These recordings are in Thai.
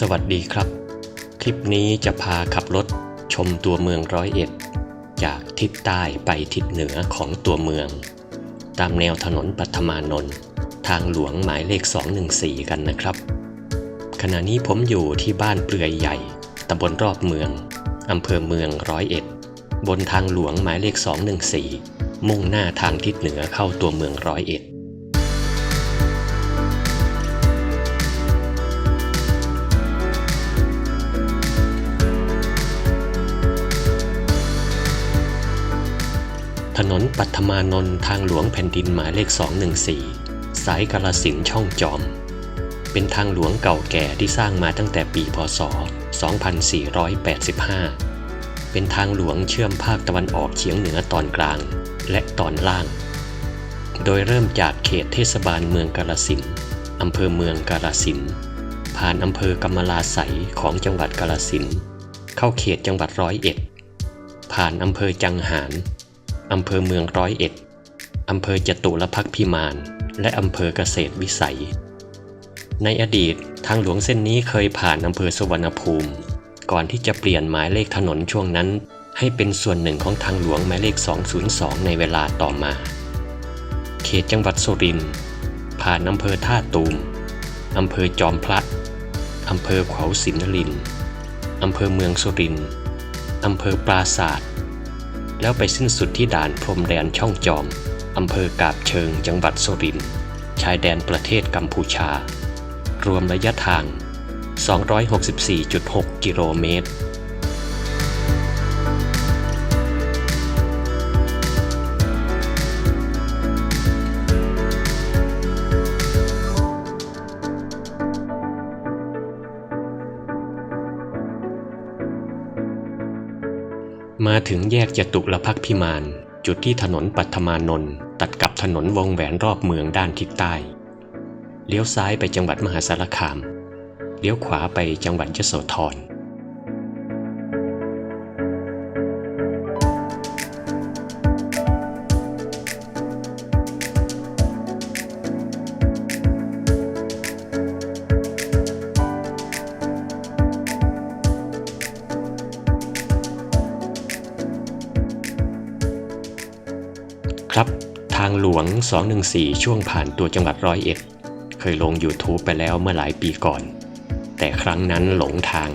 สวัสดีครับ คลิปนี้จะพาขับรถชมตัวเมืองร้อยเอ็ด จากทิศใต้ไปทิศเหนือของตัวเมือง ตามแนวถนนปัทมานนท์ทางหลวงหมายเลข 214 กันนะครับ ขณะนี้ผมอยู่ที่บ้านเปลือยใหญ่ตำบลรอบเมืองอำเภอเมืองร้อยเอ็ด บนทางหลวงหมายเลข 214 มุ่งหน้าทางทิศเหนือเข้าตัวเมืองร้อยเอ็ด ถนนปัทมานนท์ทางหลวงแผ่นดินหมายเลข 214 สายกาลสินช่องจอม เป็นทางหลวงเก่าแก่ที่สร้างมาตั้งแต่ปีพศ 2485 เป็นทางหลวงเชื่อมภาคตะวันออกเฉียงเหนือตอนกลางและตอนล่าง โดยเริ่มจากเขตเทศบาลเมืองกาลสินอำเภอเมืองกาลสินผ่านอำเภอกำมะลาไสของจังหวัดกาลสินเข้าเขตจังหวัดร้อยเอ็ด ผ่านอำเภอจังหาร อำเภอเมืองร้อยเอ็ด อำเภอจตุรพักพิมาน และอำเภอเกษตรวิสัย ในอดีตทางหลวงเส้นนี้เคยผ่านอำเภอสุวรรณภูมิ ก่อนที่จะเปลี่ยนหมายเลขถนนช่วงนั้น ให้เป็นส่วนหนึ่งของทางหลวงหมายเลข 202 ในเวลาต่อมา เขตจังหวัดสุรินทร์ผ่านอำเภอท่าตูม อำเภอจอมพระ อำเภอขวาวสินนริน อำเภอเมืองสุรินทร์อำเภอปราศาสตร์ แล้วไปสิ้นสุดที่ด่านพรมแดนช่องจอม อำเภอกาบเชิงจังหวัดสุรินทร์ชายแดนประเทศกัมพูชา รวมระยะทาง 264.6 กิโลเมตร มาถึงแยกจตุรพักพิมาน จุดที่ถนนปัทมานนท์ตัดกับถนนวงแหวนรอบเมืองด้านทิศใต้ เลี้ยวซ้ายไปจังหวัดมหาสารคาม เลี้ยวขวาไปจังหวัดยโสธร วง 214 ช่วงผ่านตัวจังหวัดร้อยเอ็ด เคยลง YouTube ไปแล้วเมื่อหลายปีก่อน แต่ครั้งนั้นหลงทาง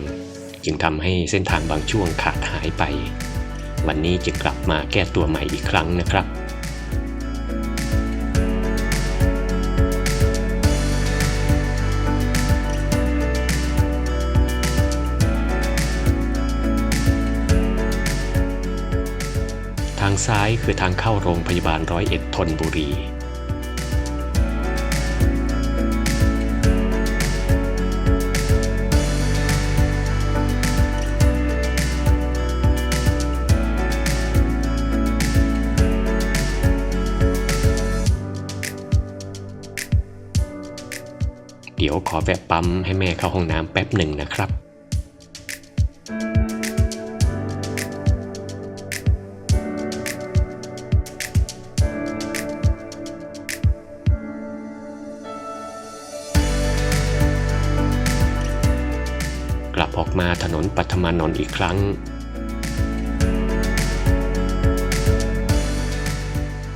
จึงทำให้เส้นทางบางช่วงขาดหายไป วันนี้จะกลับมาแก้ตัวใหม่อีกครั้งนะครับ ซ้ายคือทางเข้าโรงพยาบาลร้อยเอ็ดทนบุรี เดี๋ยวขอแวะปั๊มให้แม่เข้าห้องน้ำแป๊บหนึ่งนะครับ ถนนปัทมานนท์อีกครั้ง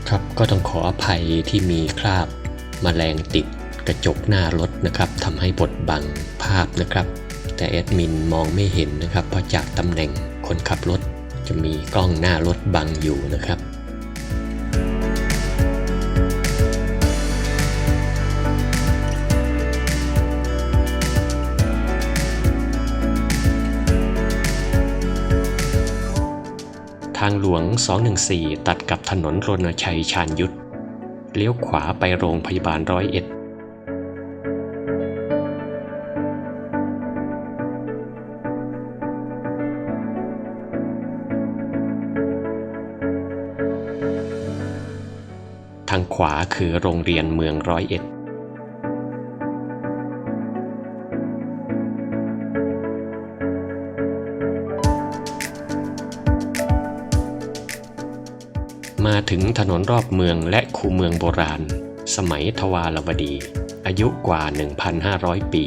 ครับก็ต้องขออภัยที่มีคราบมแมลงติดกระจกหน้ารถนะครับทำให้บดบังภาพนะครับ แต่แอดมินมองไม่เห็นนะครับ เพราะจากตำแหน่งคนขับรถจะมีกล้องหน้ารถบังอยู่นะครับ ทางหลวง 214 ตัดกับถนนรณชัยชาญยุทธ เลี้ยวขวาไปโรงพยาบาลร้อยเอ็ด ทางขวาคือโรงเรียนเมืองร้อยเอ็ด มาถึงถนนรอบเมืองและคูเมืองโบราณ สมัยทวารวดี อายุกว่า 1,500 ปี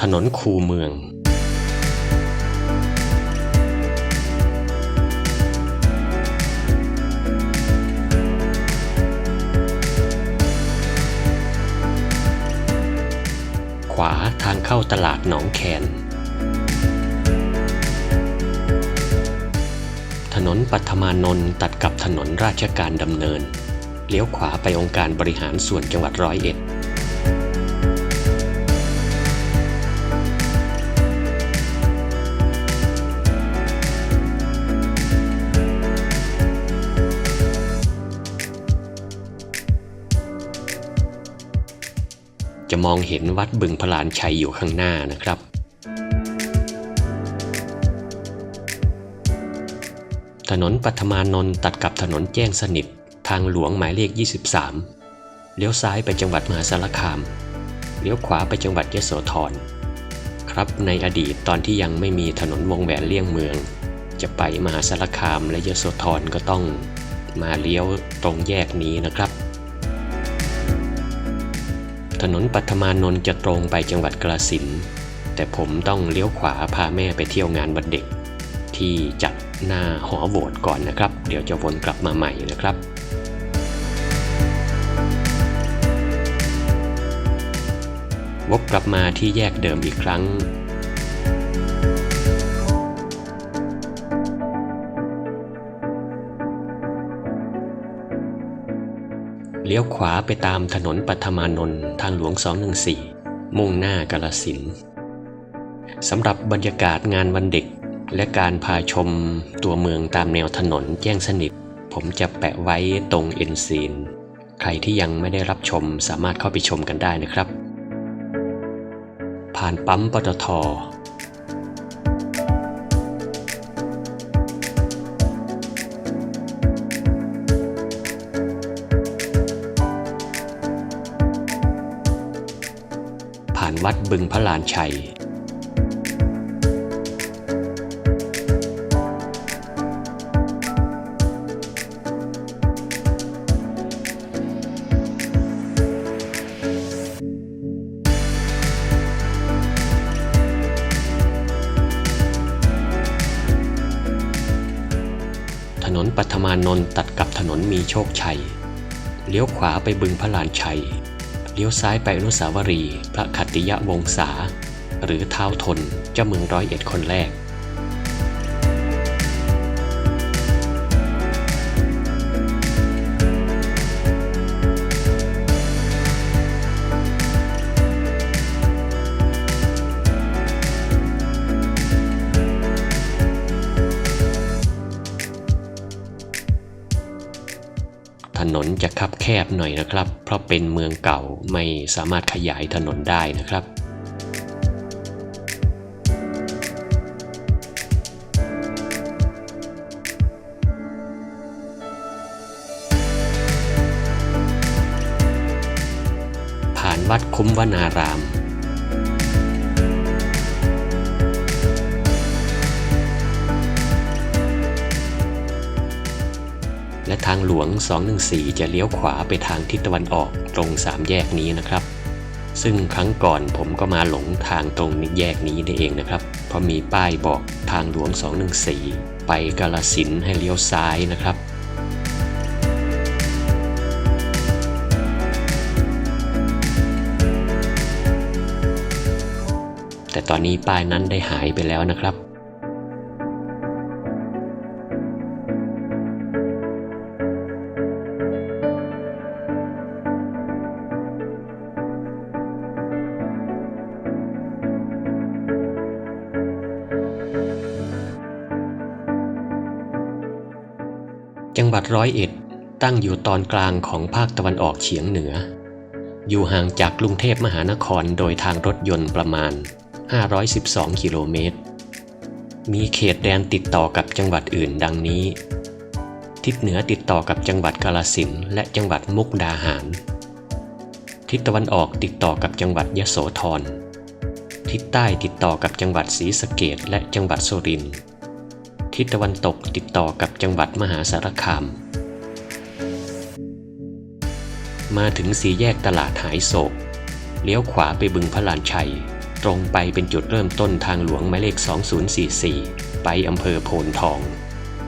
ถนนคูเมือง ขวาทางเข้าตลาดหนองแคนถนนปัทมานนท์ตัดกับถนนราชการดำเนิน เลี้ยวขวาไปองค์การบริหารส่วนจังหวัดร้อยเอ็ด จะมองเห็นวัดบึงพลานชัยอยู่ข้างหน้านะครับ ถนนปัทมานนท์ตัดกับถนนแจ้งสนิท ทางหลวงหมายเลข 23 เลี้ยวซ้ายไปจังหวัดมหาสารคาม เลี้ยวขวาไปจังหวัดยโสธร ครับในอดีตตอนที่ยังไม่มีถนนวงแหวนเลี่ยงเมือง จะไปมหาสารคามและยโสธรก็ต้องมาเลี้ยวตรงแยกนี้นะครับ ถนนปัทมานนท์จะตรงไปจังหวัดกระสินแต่ผมต้องเลี้ยวขวาพาแม่ไปเที่ยวงานวันเด็ก ที่จัดหน้าหอโหวตก่อนนะครับ เดี๋ยวจะวนกลับมาใหม่นะครับวกกลับมาที่แยกเดิมอีกครั้ง เลี้ยวขวาไปตามถนนปัทมานนท์ทางหลวง 214 มุ่งหน้ากาลสินสำหรับบรรยากาศงานวันเด็ก และการพาชมตัวเมืองตามแนวถนนแจ้งสนิท ผมจะแปะไว้ตรงเอ็นซีน ใครที่ยังไม่ได้รับชมสามารถเข้าไปชมกันได้นะครับ ผ่านปั๊มปตท วัดบึงพระลานชัย ถนนปัทมานนท์ตัดกับถนนมีโชคชัย เลี้ยวขวาไปบึงพระลานชัย เลี้ยวซ้ายไปอนุสาวรีย์พระขัตติยวงศา หรือเท้าทนเจ้าเมืองร้อยเอ็ดคนแรก คับแคบหน่อยนะครับ เพราะเป็นเมืองเก่าไม่สามารถขยายถนนได้นะครับผ่านวัดคุ้มวนาราม และทางหลวง 214 จะเลี้ยวขวาไปทางทิศตะวันออกตรงสามแยกนี้นะครับ ซึ่งครั้งก่อนผมก็มาหลงทางตรงแยกนี้ได้เองนะครับ เพราะมีป้ายบอกทางหลวง 214 ไปกาลสินให้เลี้ยวซ้ายนะครับแต่ตอนนี้ป้ายนั้นได้หายไปแล้วนะครับ จังหวัดร้อยเอ็ดตั้งอยู่ตอนกลางของภาคตะวันออกเฉียงเหนือ อยู่ห่างจากกรุงเทพมหานครโดยทางรถยนต์ประมาณ 512 กิโลเมตร มีเขตแดนติดต่อกับจังหวัดอื่นดังนี้ ทิศเหนือติดต่อกับจังหวัดกาลสินธุ์และจังหวัดมุกดาหาร ทิศตะวันออกติดต่อกับจังหวัดยโสธร ทิศใต้ติดต่อกับจังหวัดศรีสะเกษและจังหวัดสุรินทร์ ทิศตะวันตกติดต่อกับจังหวัดมหาสารคาม มาถึงสี่แยกตลาดหายโศก เลี้ยวขวาไปบึงพระลานชัย ตรงไปเป็นจุดเริ่มต้นทางหลวงหมายเลข 2044 ไปอำเภอโพนทอง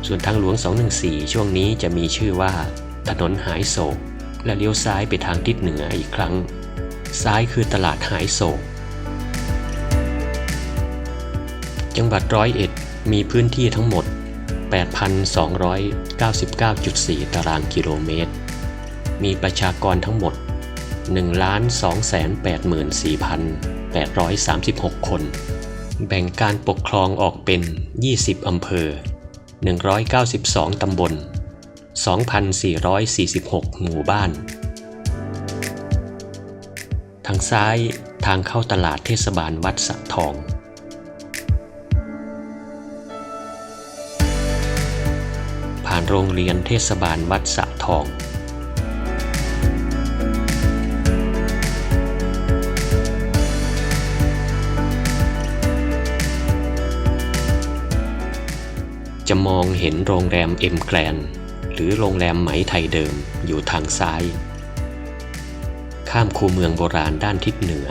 ส่วนทางหลวง 214 ช่วงนี้จะมีชื่อว่า ถนนหายโศก และเลี้ยวซ้ายไปทางทิศเหนืออีกครั้ง ซ้ายคือตลาดหายโศกจังหวัดร้อยเอ็ด มีพื้นที่ทั้งหมด 8,299.4 ตารางกิโลเมตร มีประชากรทั้งหมด 1,284,836 คน แบ่งการปกครองออกเป็น 20 อำเภอ 192 ตำบล 2,446 หมู่บ้าน ทางซ้ายทางเข้าตลาดเทศบาลวัดสะทอง โรงเรียนเทศบาลวัดสะทองจะมองเห็นโรงแรมเอ็มแกรนหรือโรงแรมไหมไทยเดิมอยู่ทางซ้าย ข้ามคูเมืองโบราณด้านทิศเหนือ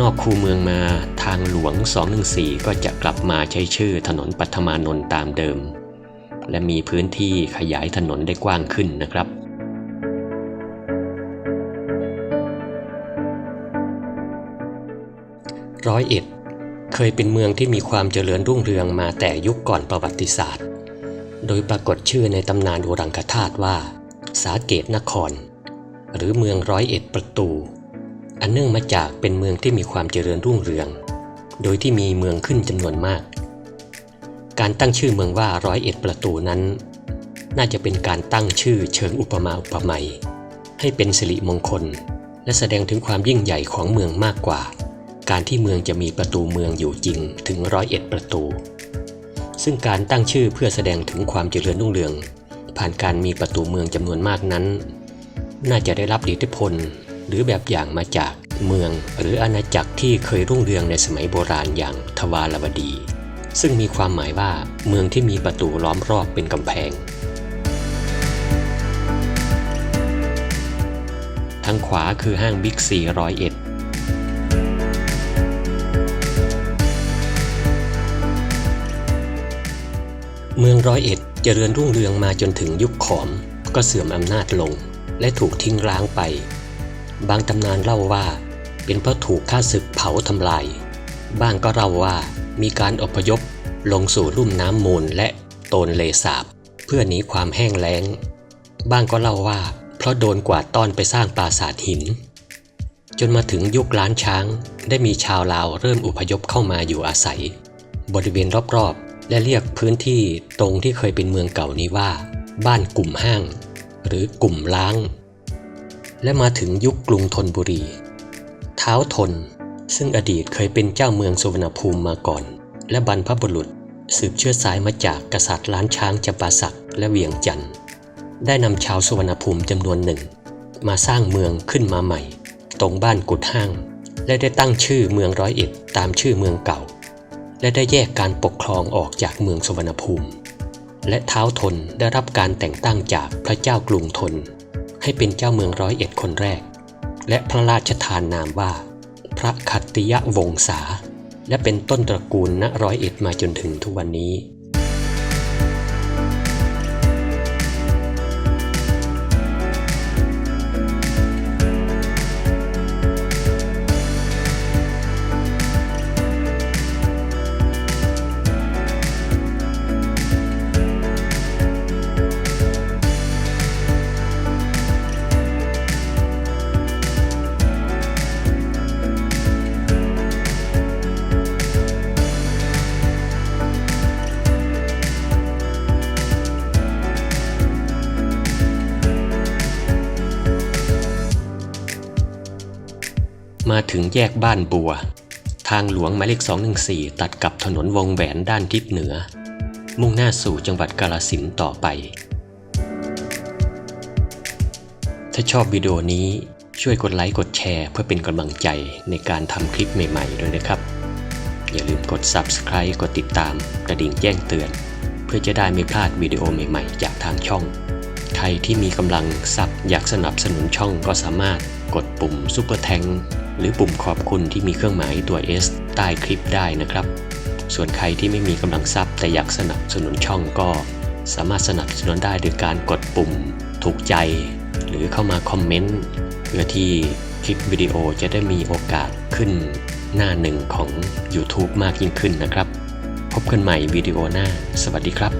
นอกคูเมืองมาทางหลวง 214 ก็จะกลับมาใช้ชื่อถนนปัทมานนท์ตามเดิม และมีพื้นที่ขยายถนนได้กว้างขึ้นนะครับร้อยเอ็ดเคยเป็นเมืองที่มีความเจริญรุ่งเรืองมาแต่ยุคก่อนประวัติศาสตร์ โดยปรากฏชื่อในตำนานโอรังคธาตุว่า สาเกตนคร หรือเมืองร้อยเอ็ดประตู อันเนื่องมาจากเป็นเมืองที่มีความเจริญรุ่งเรือง โดยที่มีเมืองขึ้นจำนวนมาก การตั้งชื่อเมืองว่าร้อยเอ็ดประตูนั้น น่าจะเป็นการตั้งชื่อเชิงอุปมาอุปไมยให้เป็นสิริมงคล และแสดงถึงความยิ่งใหญ่ของเมืองมากกว่า การที่เมืองจะมีประตูเมืองอยู่จริงถึงร้อยเอ็ดประตู ซึ่งการตั้งชื่อเพื่อแสดงถึงความเจริญรุ่งเรือง ผ่านการมีประตูเมืองจำนวนมากนั้น น่าจะได้รับอิทธิพล หรือแบบอย่างมาจากเมืองหรืออาณาจักรที่เคยรุ่งเรืองในสมัยโบราณอย่างทวารวดี ซึ่งมีความหมายว่าเมืองที่มีประตูล้อมรอบเป็นกำแพง ทางขวาคือห้างบิ๊กซีร้อยเอ็ดเมืองร้อยเอ็ดเจริญรุ่งเรืองมาจนถึงยุคขอม ก็เสื่อมอำนาจลง และถูกทิ้งร้างไป บางตำนานเล่าว่า เป็นเพราะถูกข้าศึกเผาทำลาย บ้างก็เล่าว่ามีการอพยพลงสู่ลุ่มน้ำมูลและโตนเลสาบ เพื่อหนีความแห้งแล้ง บ้างก็เล่าว่า เพราะโดนกวาดต้อนไปสร้างปราสาทหิน จนมาถึงยุคล้านช้างได้มีชาวลาวเริ่มอพยพเข้ามาอยู่อาศัย บริเวณรอบๆ และเรียกพื้นที่ตรงที่เคยเป็นเมืองเก่านี้ว่า บ้านกลุ่มห้าง หรือกลุ่มล้าง และมาถึงยุคกรุงธนบุรี เท้าทน ซึ่งอดีตเคยเป็นเจ้าเมืองสุวรรณภูมิมาก่อน และบรรพบุรุษสืบเชื้อสายมาจากกษัตริย์ล้านช้างจำปาสักและเวียงจันทร์ได้นำชาวสุวรรณภูมิจำนวนหนึ่ง มาสร้างเมืองขึ้นมาใหม่ ตรงบ้านกุดห้าง และได้ตั้งชื่อเมืองร้อยเอ็ดตามชื่อเมืองเก่า และได้แยกการปกครองออกจากเมืองสุวรรณภูมิ และเท้าทนได้รับการแต่งตั้งจากพระเจ้ากรุงธน ให้เป็นเจ้าเมืองร้อยเอ็ดคนแรก และพระราชทานนามว่า พระคัตติยวงศา และเป็นต้นตระกูลณร้อยเอ็ดมาจนถึงทุกวันนี้ มาถึงแยกบ้านบัว ทางหลวงหมายเลข 214 ตัดกับถนนวงแหวนด้านทิศเหนือ มุ่งหน้าสู่จังหวัดกาฬสินต่อไป ถ้าชอบวิดีโอนี้ช่วยกดไลค์กดแชร์ เพื่อเป็นกำลังใจในการทำคลิปใหม่ ๆ ด้วยนะครับ อย่าลืมกด Subscribe กดติดตามกระดิ่งแจ้งเตือน เพื่อพื่อจะได้ไม่พลาดวิดีโอใหม่ๆ จากทางช่องใครที่มีกำลังทรัพย์อยากสนับสนุนช่องก็สามารถกดปุ่มซุปเปอร์แทง หรือปุ่มขอบคุณที่มีเครื่องหมายตัว S ใต้คลิปได้นะครับ ส่วนใครที่ไม่มีกำลังทรัพย์แต่อยากสนับสนุนช่องก็ สามารถสนับสนุนได้โดยการกดปุ่ม ถูกใจ หรือเข้ามาคอมเมนต์เพื่อที่คลิปวิดีโอจะได้มีโอกาสขึ้นหน้าหนึ่งของ YouTube มากยิ่งขึ้นนะครับ พบกันใหม่วิดีโอหน้า สวัสดีครับ